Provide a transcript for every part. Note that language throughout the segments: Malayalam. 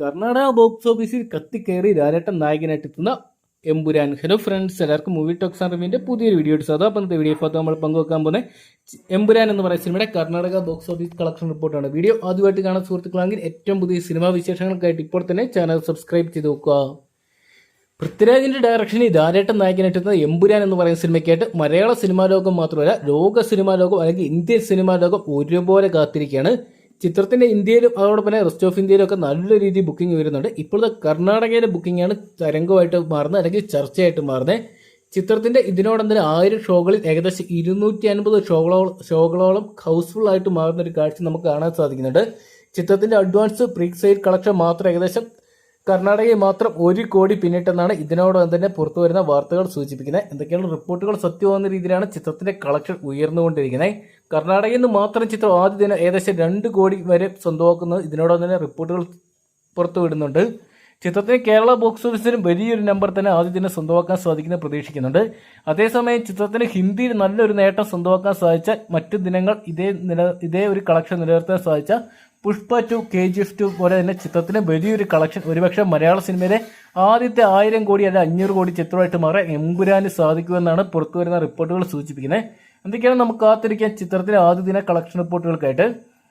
കർണാടക ബോക്സ് ഓഫീസിൽ കത്തിക്കയറി രാജേട്ടൻ നായകനായിട്ട് എത്തുന്ന എമ്പുരാൻ. ഹലോ ഫ്രണ്ട്സ് എല്ലാവർക്കും മൂവി ടോക്സ് അറിവിന്റെ പുതിയൊരു വീഡിയോ എടുത്തു അതോ അപ്പം വീഡിയോ ഫോട്ടോ നമ്മൾ പങ്കുവെക്കാൻ പോകുന്നത്. എംപുരാൻ എന്ന് പറയുന്ന സിനിമയുടെ കർണാടക ബോക്സ് ഓഫീസ് കളക്ഷൻ റിപ്പോർട്ടാണ് വീഡിയോ ആദ്യമായിട്ട് കാണാൻ സുഹൃത്തുക്കളാണെങ്കിൽ ഏറ്റവും പുതിയ സിനിമാ വിശേഷങ്ങൾക്കായിട്ട് ഇപ്പോൾ തന്നെ ചാനൽ സബ്സ്ക്രൈബ് ചെയ്ത് നോക്കുക. പൃഥ്വിരാജിന്റെ ഡയറക്ഷനിൽ ധാരാട്ടം നായകനായിട്ടുന്ന എമ്പുരാൻ എന്ന് പറയുന്ന സിനിമയ്ക്കായിട്ട് മലയാള സിനിമാ ലോകം മാത്രമല്ല ലോക സിനിമാ ലോകം അല്ലെങ്കിൽ ഇന്ത്യൻ സിനിമാ ലോകം ഒരുപോലെ കാത്തിരിക്കുകയാണ്. ചിത്രത്തിന്റെ ഇന്ത്യയിലും അതോടൊപ്പം തന്നെ റെസ്റ്റ് ഓഫ് ഇന്ത്യയിലും ഒക്കെ നല്ല രീതിയിൽ ബുക്കിംഗ് വരുന്നുണ്ട്. ഇപ്പോഴത്തെ കർണാടകയിലെ ബുക്കിംഗ് ആണ് തരംഗമായിട്ട് മാറുന്നത് അല്ലെങ്കിൽ ചർച്ചയായിട്ട് മാറുന്നത്. ചിത്രത്തിന്റെ ഇതിനോടൊപ്പം തന്നെ ആയിരം ഷോകളിൽ ഏകദേശം ഇരുന്നൂറ്റി അൻപത് ഷോകളോളം ഷോകളോളം ഹൗസ്ഫുൾ ആയിട്ട് മാറുന്ന ഒരു കാഴ്ച നമുക്ക് കാണാൻ സാധിക്കുന്നുണ്ട്. ചിത്രത്തിന്റെ അഡ്വാൻസ് പ്രീ സെയിൽ കളക്ഷൻ മാത്രം ഏകദേശം കർണാടകയിൽ മാത്രം ഒരു കോടി പിന്നിട്ടെന്നാണ് ഇതിനോടൊപ്പം തന്നെ പുറത്തു വരുന്ന വാർത്തകൾ സൂചിപ്പിക്കുന്നത്. എന്തൊക്കെയാണ് റിപ്പോർട്ടുകൾ? സത്യമാകുന്ന രീതിയിലാണ് ചിത്രത്തിന്റെ കളക്ഷൻ ഉയർന്നുകൊണ്ടിരിക്കുന്നത്. കർണാടകയിൽ നിന്ന് മാത്രം ചിത്രം ആദ്യ ദിനം ഏകദേശം രണ്ട് കോടി വരെ സ്വന്തമാക്കുന്നത് ഇതിനോടൊപ്പം തന്നെ റിപ്പോർട്ടുകൾ പുറത്തു വിടുന്നുണ്ട് ചിത്രത്തിന് കേരള ബോക്സ് ഓഫീസിന് വലിയൊരു നമ്പർ തന്നെ ആദ്യ ദിനം സ്വന്തമാക്കാൻ സാധിക്കുന്ന പ്രതീക്ഷിക്കുന്നുണ്ട്. അതേസമയം ചിത്രത്തിന് ഹിന്ദിയിൽ നല്ലൊരു നേട്ടം സ്വന്തമാക്കാൻ സാധിച്ച മറ്റു ദിനങ്ങൾ ഇതേ നില ഇതേ ഒരു കളക്ഷൻ നിലനിർത്താൻ സാധിച്ച Pushpa two K G F two പോലെ തന്നെ ചിത്രത്തിന് വലിയൊരു കളക്ഷൻ ഒരുപക്ഷെ മലയാള സിനിമയിലെ ആദ്യത്തെ ആയിരം കോടി അല്ല അഞ്ഞൂറ് കോടി ചിത്രമായിട്ട് മാറാൻ എമ്പുരാന് സാധിക്കുമെന്നാണ് പുറത്തു വരുന്ന റിപ്പോർട്ടുകൾ സൂചിപ്പിക്കുന്നത്. എന്തൊക്കെയാണ് നമുക്ക് കാത്തിരിക്കാൻ ചിത്രത്തിലെ ആദ്യ ദിന കളക്ഷൻ റിപ്പോർട്ടുകൾക്കായിട്ട്?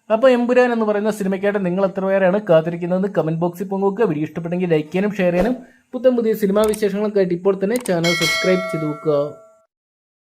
അപ്പോൾ എമ്പുരാൻ എന്ന് പറയുന്ന സിനിമയ്ക്കായിട്ട് നിങ്ങൾ എത്ര പേരാണ് കാത്തിരിക്കുന്നത് കമന്റ് ബോക്സിൽ പങ്കുവെക്കുക. വീഡിയോ ഇഷ്ടപ്പെട്ടെങ്കിൽ ലൈക്ക് ചെയ്യാനും ഷെയർ ചെയ്യാനും. പുത്തൻ പുതിയ സിനിമാ വിശേഷങ്ങളൊക്കെ ആയിട്ട് ഇപ്പോൾ തന്നെ ചാനൽ സബ്സ്ക്രൈബ് ചെയ്ത് നോക്കുക.